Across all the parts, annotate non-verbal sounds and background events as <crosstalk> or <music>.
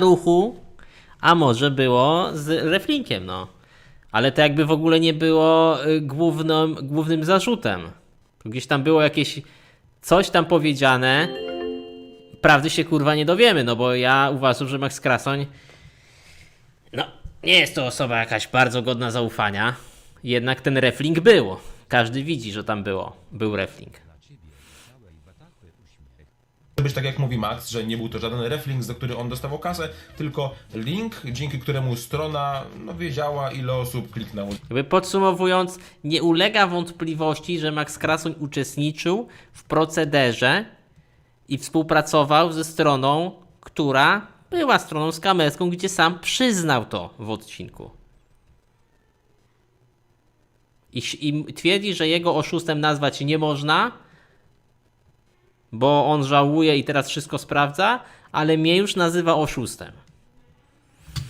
ruchu, a może było z reflinkiem, no. Ale to jakby w ogóle nie było y, głównym, głównym zarzutem. Gdzieś tam było jakieś coś tam powiedziane. Prawdy się kurwa nie dowiemy, no bo ja uważam, że Max Krasoń no, nie jest to osoba jakaś bardzo godna zaufania. Jednak ten reflink był. Każdy widzi, że tam było. Był reflink. Być tak jak mówi Max, że nie był to żaden reflink, za który on dostawał kasę, tylko link, dzięki któremu strona no, wiedziała ile osób kliknęło. Jakby podsumowując, nie ulega wątpliwości, że Max Krasoń uczestniczył w procederze i współpracował ze stroną, która była stroną skamerską, gdzie sam przyznał to w odcinku. I, I twierdzi, że jego oszustem nazwać nie można, bo on żałuje i teraz wszystko sprawdza, ale mnie już nazywa oszustem.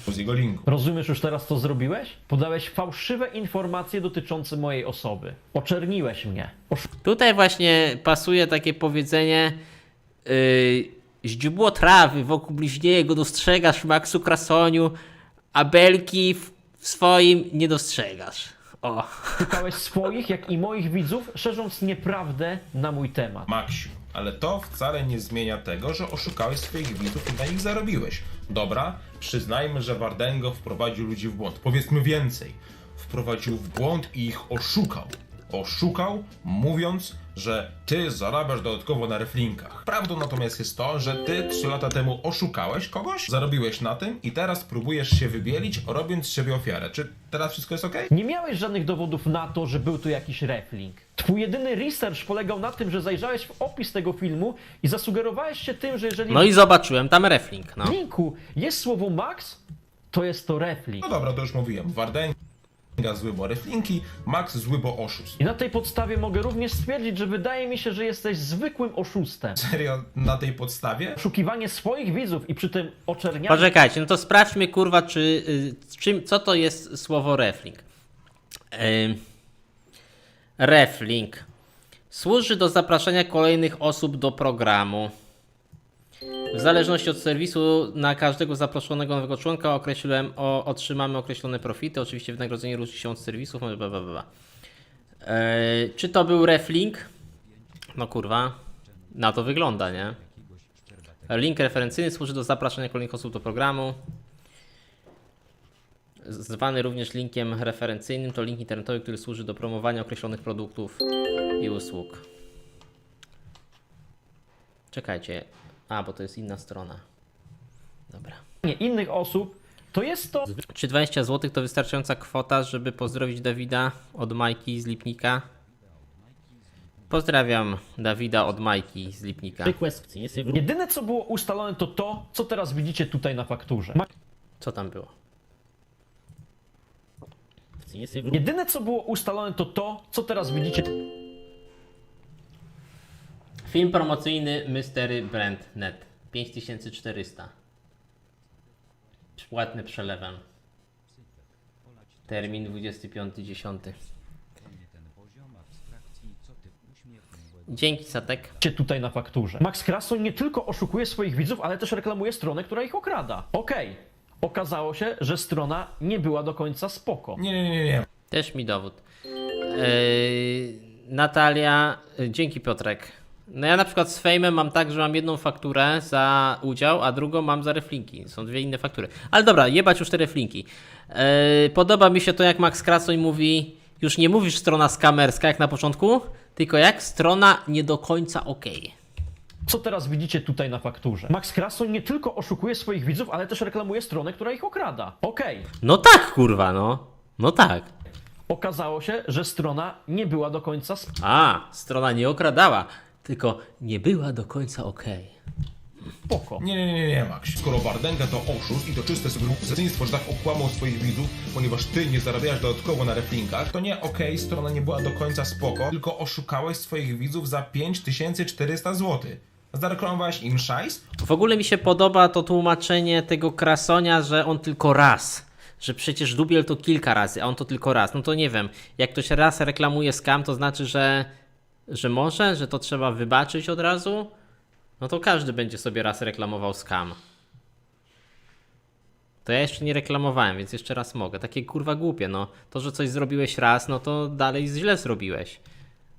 z jego linku. Rozumiesz już teraz, co zrobiźłeś? Podałeś fałszywe informacje dotyczące mojej osoby. Oczerniłeś mnie. Tutaj właśnie pasuje takie powiedzenie yy, źdźbło trawy wokół bliźniego dostrzegasz Maxu Krasoniu, a belki w, w swoim nie dostrzegasz. O. Oszukałeś swoich, jak i moich widzów, szerząc nieprawdę na mój temat. Maksiu, ale to wcale nie zmienia tego, że oszukałeś swoich widzów i na nich zarobiłeś. Dobra, przyznajmy, że Wardengo wprowadził ludzi w błąd. Powiedzmy więcej. Wprowadził w błąd i ich oszukał. Oszukał, mówiąc, że ty zarabiasz dodatkowo na reflinkach. Prawdą natomiast jest to, że ty 3 lata temu oszukałeś kogoś, zarobiłeś na tym i teraz próbujesz się wybielić, robiąc z siebie ofiarę. Czy teraz wszystko jest ok? Nie miałeś żadnych dowodów na to, że był tu jakiś reflink. Twój jedyny research polegał na tym, że zajrzałeś w opis tego filmu i zasugerowałeś się tym, że jeżeli No i zobaczyłem tam reflink. No. w linku jest słowo Max, to jest to reflink. No dobra, to już mówiłem. Wardenga zły, bo reflinki, Max zły, bo oszust. I na tej podstawie mogę również stwierdzić, że wydaje mi się, że jesteś zwykłym oszustem. Serio, na tej podstawie? Oszukiwanie swoich widzów i przy tym oczernianie Poczekajcie, no to sprawdźmy kurwa, czy, y, czym, co to jest słowo reflink. Ym, reflink. Służy do zapraszania kolejnych osób do programu. W zależności od serwisu na każdego zaproszonego nowego członka określiłem, o, otrzymamy określone profity. Oczywiście wynagrodzenie różni się od serwisów. Bla, bla, bla. Eee, czy to był reflink? No kurwa, na to wygląda, nie? Link referencyjny służy do zapraszania kolejnych osób do programu. Zwany również linkiem referencyjnym, to link internetowy, który służy do promowania określonych produktów i usług. Czekajcie. A, bo to jest inna strona. Dobra. innych osób, to jest to Czy 20 zł to wystarczająca kwota, żeby pozdrowić Dawida od Majki z Lipnika? Pozdrawiam Dawida od Majki z Lipnika. Request jest Jedyne co było ustalone to to, co teraz widzicie tutaj na fakturze. Ma- Co tam było? Jedyne co było ustalone to to, co teraz widzicie Film promocyjny Mystery Brand Net 5400 Płatny przelewem Termin 25.10 Dzięki Satek tutaj na fakturze. Max Krasoń nie tylko oszukuje swoich widzów, ale też reklamuje stronę, która ich okrada. Okej. Okazało się, że strona nie była do końca spoko. Nie, nie, nie, nie. Też mi dowód yy, Natalia yy, Dzięki Piotrek No ja na przykład z Fejmem mam tak, że mam jedną fakturę za udział, a drugą mam za reflinki. Są dwie inne faktury. Ale dobra, jebać już te reflinki. Yy, podoba mi się to, jak Max Krasoń mówi, już nie mówisz strona skamerska jak na początku, tylko jak strona nie do końca okej. Co teraz widzicie tutaj na fakturze? Max Krasoń nie tylko oszukuje swoich widzów, ale też reklamuje stronę, która ich okrada. Okej. No tak, kurwa, no. No tak. Okazało się, że strona nie była do końca. A, strona nie okradała, tylko nie była do końca okej. Nie, nie, nie, nie, nie, Max. Skoro Wardenga to oszust i to czyste sugerującystwo, że tak okłamał swoich widzów, ponieważ ty nie zarabiasz dodatkowo na reflinkach, to nie okej, strona nie była do końca spoko, tylko oszukałeś swoich widzów za 5400 zł. Zareklamowałeś im szajs? W ogóle mi się podoba to tłumaczenie tego Krasonia, że on tylko raz. Że przecież Dubiel to kilka razy, a on to tylko raz. No to nie wiem. Jak ktoś raz reklamuje skam, to znaczy, że, że może, że to trzeba wybaczyć od razu? No to każdy będzie sobie raz reklamował skam. To ja jeszcze nie reklamowałem, więc jeszcze raz mogę. Takie kurwa głupie, no. To, że coś zrobiłeś raz, no to dalej źle zrobiłeś.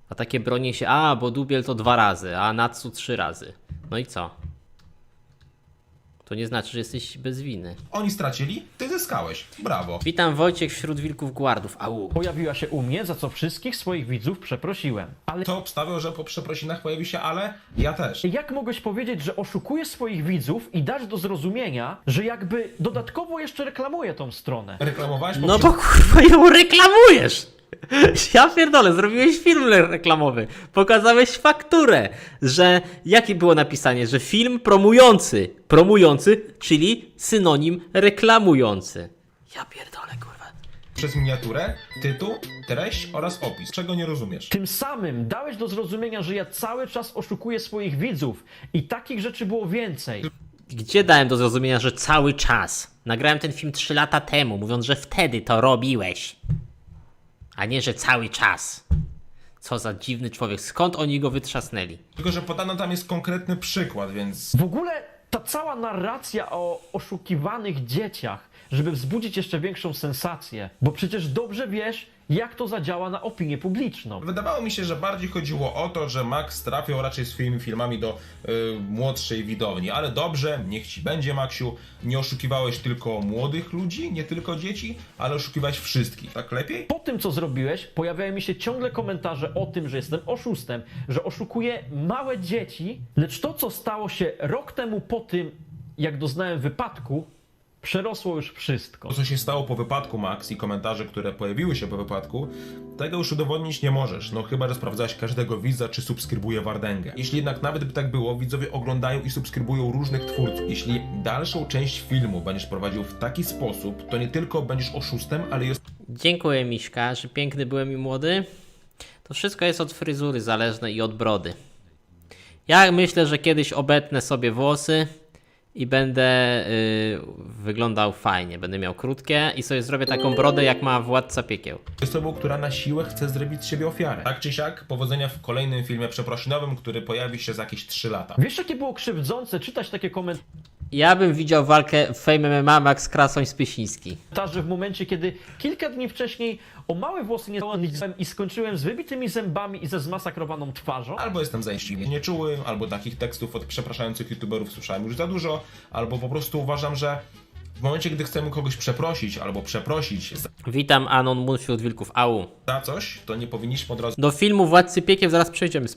A takie bronię się, a, bo dubiel to dwa razy, a Natsu trzy razy. No i co? To nie znaczy, że jesteś bez winy. Oni stracili, ty zyskałeś. Brawo. Witam Wojciech wśród wilków guardów. Au. Pojawiła się u mnie, za co wszystkich swoich widzów przeprosiłem. Ale To obstawiał, że po przeprosinach pojawi się ale, ja też. jak mogłeś powiedzieć, że oszukujesz swoich widzów i dać do zrozumienia, że jakby dodatkowo jeszcze reklamuje tą stronę? Reklamowałeś No bo kurwa ją reklamujesz! <laughs> Ja pierdolę, zrobiłeś film reklamowy, pokazałeś fakturę, że jakie było napisanie, że film promujący, promujący, czyli synonim reklamujący. Ja pierdolę, kurwa. przez miniaturę, tytuł, treść oraz opis. Czego nie rozumiesz? Tym samym dałeś do zrozumienia, że ja cały czas oszukuję swoich widzów i takich rzeczy było więcej. Gdzie dałem do zrozumienia, że cały czas? Nagrałem ten film 3 lata temu, mówiąc, że wtedy to robiłeś. A nie, że cały czas. Co za dziwny człowiek, skąd oni go wytrzasnęli? Tylko, że podano tam jest konkretny przykład, więc W ogóle ta cała narracja o oszukiwanych dzieciach, żeby wzbudzić jeszcze większą sensację, bo przecież dobrze wiesz, jak to zadziała na opinię publiczną. wydawało mi się, że bardziej chodziło o to, że Max trafiał raczej swoimi filmami do y, młodszej widowni. Ale dobrze, niech ci będzie, Maxiu. Nie oszukiwałeś tylko młodych ludzi, nie tylko dzieci, ale oszukiwałeś wszystkich. Tak lepiej? Po tym, co zrobiłeś, pojawiają mi się ciągle komentarze o tym, że jestem oszustem, że oszukuję małe dzieci, lecz to, co stało się rok temu po tym, jak doznałem wypadku, przerosło już wszystko. To, co się stało po wypadku, Max, i komentarze, które pojawiły się po wypadku, tego już udowodnić nie możesz. No chyba, że sprawdzałeś każdego widza, czy subskrybuje Wardęgę. Jeśli jednak nawet by tak było, widzowie oglądają i subskrybują różnych twórców. Jeśli dalszą część filmu będziesz prowadził w taki sposób, to nie tylko będziesz oszustem, ale jest Dziękuję Miśka, że piękny byłem i młody. To wszystko jest od fryzury zależne i od brody. Ja myślę, że kiedyś obetnę sobie włosy i będę y, wyglądał fajnie. Będę miał krótkie i sobie zrobię taką brodę jak ma władca piekieł. osobą, która na siłę chce zrobić z siebie ofiarę. Tak czy siak, powodzenia w kolejnym filmie przeprosinowym, który pojawi się za jakieś 3 lata. Wiesz, jakie było krzywdzące czytać takie komentarze? Ja bym widział walkę Fame MMA Max Krasoń Spysiński. w momencie, kiedy kilka dni wcześniej o małe włosy nie załamałem i skończyłem z wybitymi zębami i ze zmasakrowaną twarzą. Albo jestem zajeździwie nieczuły, albo takich tekstów od przepraszających youtuberów słyszałem już za dużo, albo po prostu uważam, że w momencie, gdy chcemy kogoś przeprosić, albo przeprosić za- Witam Anon Moon wśród wilków. Au. za coś, to nie powinniśmy od razu Do filmu Władcy Piekiew zaraz przejdziemy.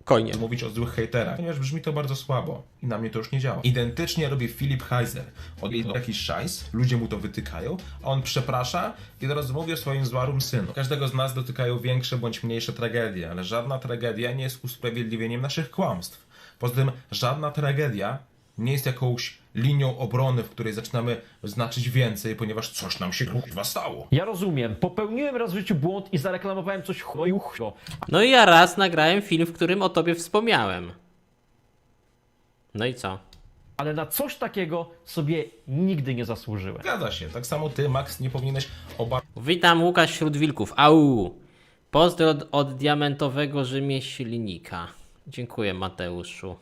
Spokojnie. mówić o złych hejterach, ponieważ brzmi to bardzo słabo i na mnie to już nie działa. Identycznie robi Filip Heiser. Od jakiś szajs, ludzie mu to wytykają, a on przeprasza i teraz mówi o swoim zmarłym synu. Każdego z nas dotykają większe bądź mniejsze tragedie, ale żadna tragedia nie jest usprawiedliwieniem naszych kłamstw. Poza tym żadna tragedia nie jest jakąś linią obrony, w której zaczynamy znaczyć więcej, ponieważ coś nam się kurwa stało. Ja rozumiem, popełniłem raz w życiu błąd i zareklamowałem coś chujo, No i ja raz nagrałem film, w którym o tobie wspomniałem. No i co? ale na coś takiego sobie nigdy nie zasłużyłem. Zgadza się, tak samo ty, Max, nie powinieneś obawiać Witam Łukasz wśród wilków. Au! Pozdro od, od diamentowego rzemieślnika. Dziękuję Mateuszu.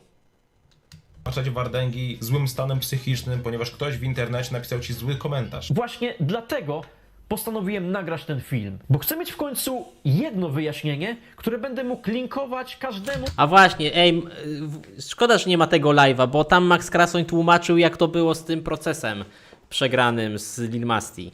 Obarczać Wardęgi złym stanem psychicznym, ponieważ ktoś w internecie napisał ci zły komentarz. Właśnie dlatego postanowiłem nagrać ten film, bo chcę mieć w końcu jedno wyjaśnienie, które będę mógł linkować każdemu A właśnie, ej, szkoda, że nie ma tego live'a, bo tam Max Krasoń tłumaczył, jak to było z tym procesem przegranym z Lil Masti.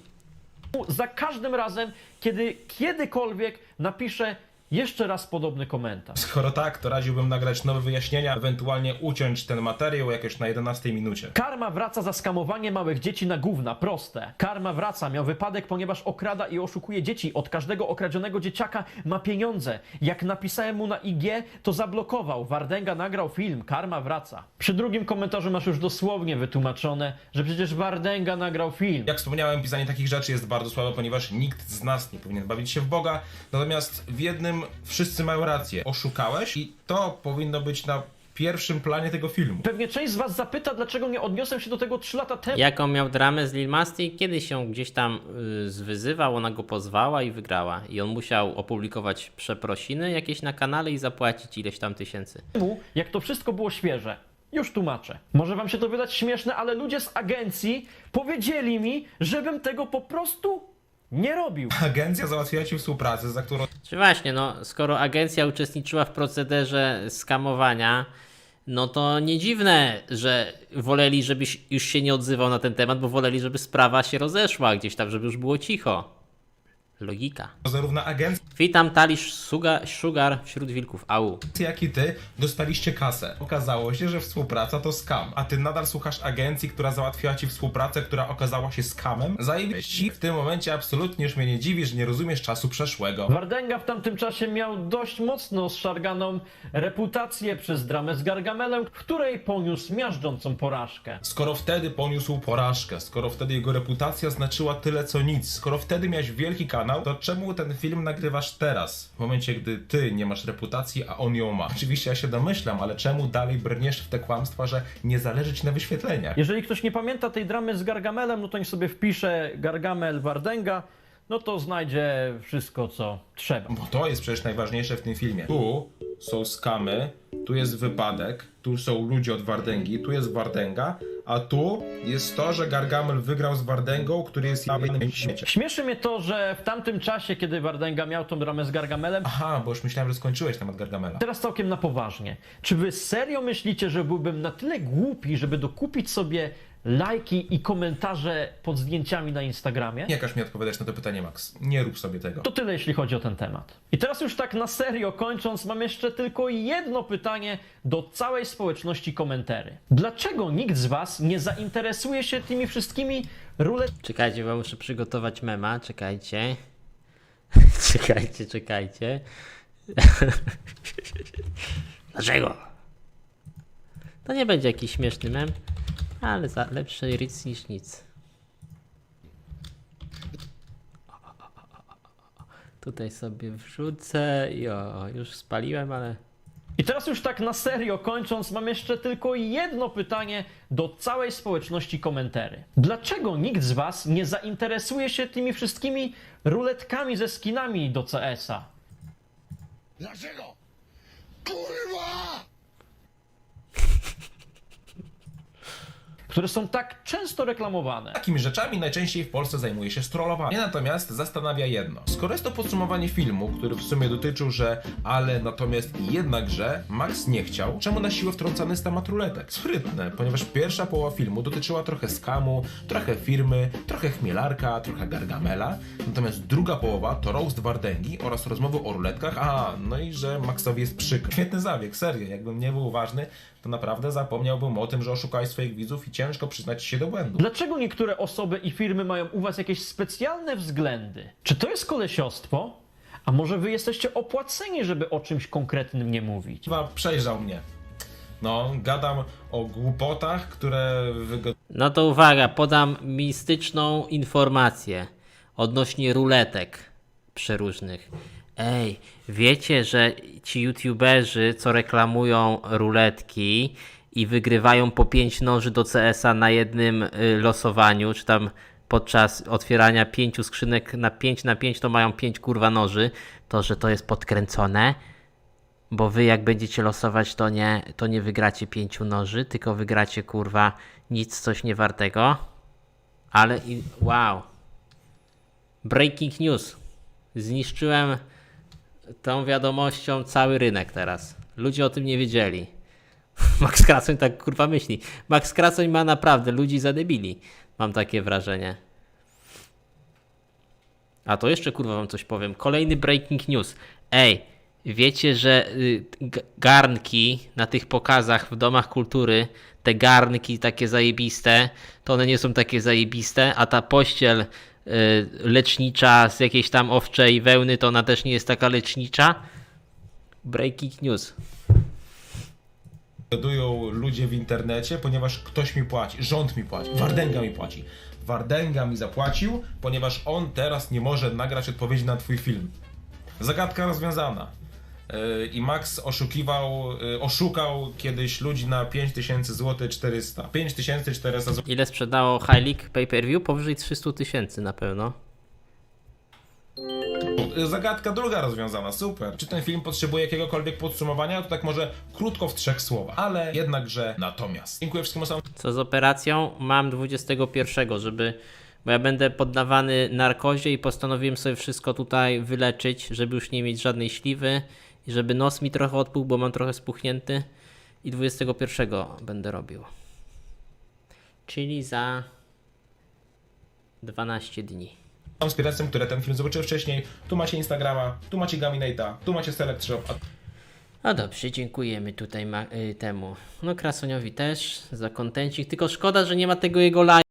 za każdym razem, kiedy kiedykolwiek napiszę jeszcze raz podobny komentarz. Skoro tak, to radziłbym nagrać nowe wyjaśnienia, ewentualnie uciąć ten materiał jakoś na 11 minucie. Karma wraca za skamowanie małych dzieci na gówna, proste. Karma wraca, miał wypadek, ponieważ okrada i oszukuje dzieci. Od każdego okradzionego dzieciaka ma pieniądze. Jak napisałem mu na IG, to zablokował. Wardęga nagrał film, karma wraca. Przy drugim komentarzu masz już dosłownie wytłumaczone, że przecież Wardęga nagrał film. Jak wspomniałem, pisanie takich rzeczy jest bardzo słabe, ponieważ nikt z nas nie powinien bawić się w Boga. Natomiast w jednym wszyscy mają rację. Oszukałeś i to powinno być na pierwszym planie tego filmu. Pewnie część z was zapyta, dlaczego nie odniosłem się do tego 3 lata temu. Jaką miał dramę z Lil Masti? Kiedyś się gdzieś tam y, zwyzywał, ona go pozwała i wygrała. I on musiał opublikować przeprosiny jakieś na kanale i zapłacić ileś tam tysięcy. jak to wszystko było świeże. Już tłumaczę. Może wam się to wydać śmieszne, ale ludzie z agencji powiedzieli mi, żebym tego po prostu nie robił. Agencja załatwiła ci współpracę, za którą Czy właśnie, no, skoro agencja uczestniczyła w procederze skamowania, no to nie dziwne, że woleli, żebyś już się nie odzywał na ten temat, bo woleli, żeby sprawa się rozeszła gdzieś tam, żeby już było cicho. Logika. zarówno agencja, Witam Talisz Sugar, Sugar wśród wilków. Au. jak i ty dostaliście kasę. Okazało się, że współpraca to skam, a ty nadal słuchasz agencji, która załatwiła ci współpracę, która okazała się skamem? Zajebiści, w tym momencie absolutnie już mnie nie dziwi, że nie rozumiesz czasu przeszłego. Wardęga w tamtym czasie miał dość mocno zszarganą reputację przez dramę z Gargamelem, w której poniósł miażdżącą porażkę. Skoro wtedy poniósł porażkę, skoro wtedy jego reputacja znaczyła tyle co nic, skoro wtedy miałeś wielki kanał, to czemu ten film nagrywasz teraz? W momencie, gdy ty nie masz reputacji, a on ją ma. Oczywiście ja się domyślam, ale czemu dalej brniesz w te kłamstwa, że nie zależy ci na wyświetleniach? Jeżeli ktoś nie pamięta tej dramy z Gargamelem, no to niech sobie wpisze Gargamel Wardęga, no to znajdzie wszystko, co trzeba. Bo to jest przecież najważniejsze w tym filmie. Tu są skamy, tu jest wypadek, tu są ludzie od Wardęgi, tu jest Wardęga, a tu jest to, że Gargamel wygrał z Wardęgą, który jest jednym śmieciem. Śmieszy mnie to, że w tamtym czasie, kiedy Wardęga miał tą dramę z Gargamelem, Aha, bo już myślałem, że skończyłeś temat Gargamela. Teraz całkiem na poważnie. Czy wy serio myślicie, że byłbym na tyle głupi, żeby dokupić sobie lajki i komentarze pod zdjęciami na Instagramie? Nie każ mi odpowiadać na to pytanie, Max. Nie rób sobie tego. To tyle, jeśli chodzi o ten temat. I teraz już tak na serio kończąc, mam jeszcze tylko jedno pytanie do całej społeczności komentarzy. Dlaczego nikt z was nie zainteresuje się tymi wszystkimi ruletkami? Czekajcie, bo muszę przygotować mema. Czekajcie. <laughs> czekajcie, czekajcie. <laughs> Dlaczego? To nie będzie jakiś śmieszny mem, ale za lepszy ryc niż nic. Tutaj sobie wrzucę i o, już spaliłem, ale I teraz już tak na serio kończąc, mam jeszcze tylko jedno pytanie do całej społeczności komentarzy. Dlaczego nikt z was nie zainteresuje się tymi wszystkimi ruletkami ze skinami do CS-a? Dlaczego? Kurwa! Które są tak często reklamowane. Takimi rzeczami najczęściej w Polsce zajmuje się strollowanie. Mnie natomiast zastanawia jedno. Skoro jest to podsumowanie filmu, który w sumie dotyczył, że ale natomiast jednakże Max nie chciał, czemu na siłę wtrącany jest temat ruletek? Sprytne, ponieważ pierwsza połowa filmu dotyczyła trochę skamu, trochę firmy, trochę chmielarka, trochę gargamela, natomiast druga połowa to roast Wardęgi oraz rozmowy o ruletkach, a no i że Maxowi jest przykro. Świetny zabieg, serio, jakbym nie był uważny, to naprawdę zapomniałbym o tym, że oszukałeś swoich widzów i ciężko przyznać się do błędu. Dlaczego niektóre osoby i firmy mają u was jakieś specjalne względy? Czy to jest kolesiostwo? A może wy jesteście opłaceni, żeby o czymś konkretnym nie mówić? Chyba przejrzał mnie. No, gadam o głupotach, które wygodują No to uwaga, podam mistyczną informację odnośnie ruletek przeróżnych. Ej, wiecie, że ci youtuberzy, co reklamują ruletki i wygrywają po 5 noży do CS-a na jednym y, losowaniu, czy tam podczas otwierania pięciu skrzynek na 5 na 5 to mają 5 kurwa noży, to że to jest podkręcone, bo wy jak będziecie losować, to nie, to nie wygracie pięciu noży, tylko wygracie kurwa nic coś niewartego. Ale i wow. Breaking news. Zniszczyłem tą wiadomością cały rynek teraz. Ludzie o tym nie wiedzieli. <laughs> Max Krasoń tak kurwa myśli. Max Krasoń ma naprawdę ludzi za debili. Mam takie wrażenie. A to jeszcze kurwa wam coś powiem. Kolejny breaking news. Ej, wiecie, że y, garnki na tych pokazach w domach kultury, te garnki takie zajebiste, to one nie są takie zajebiste, a ta pościel lecznicza z jakiejś tam owczej wełny, to ona też nie jest taka lecznicza? Breaking news. ludzie w internecie, ponieważ ktoś mi płaci, rząd mi płaci, Wardęga mi płaci. Wardęga mi zapłacił, ponieważ on teraz nie może nagrać odpowiedzi na twój film. Zagadka rozwiązana. I Max oszukiwał, yy, oszukał kiedyś ludzi na 5000 zł 400. 5400 zł. Ile sprzedało League pay per view? Powyżej 300 tysięcy na pewno. y, zagadka druga rozwiązana, super. Czy ten film potrzebuje jakiegokolwiek podsumowania? To tak może krótko w trzech słowach, ale jednakże natomiast. Dziękuję wszystkim osobom, Co z operacją? Mam 21, żeby. Bo ja będę poddawany narkozie i postanowiłem sobie wszystko tutaj wyleczyć, żeby już nie mieć żadnej śliwy i żeby nos mi trochę odpuchł, bo mam trochę spuchnięty. I 21 będę robił. Czyli za 12 dni. inspiracją, które ten film zobaczyły wcześniej. Tu macie Instagrama, tu macie Gaminate'a, tu macie Select Shop, a No dobrze, dziękujemy tutaj y, temu. No Krasoniowi też za kontencik. Tylko szkoda, że nie ma tego jego live.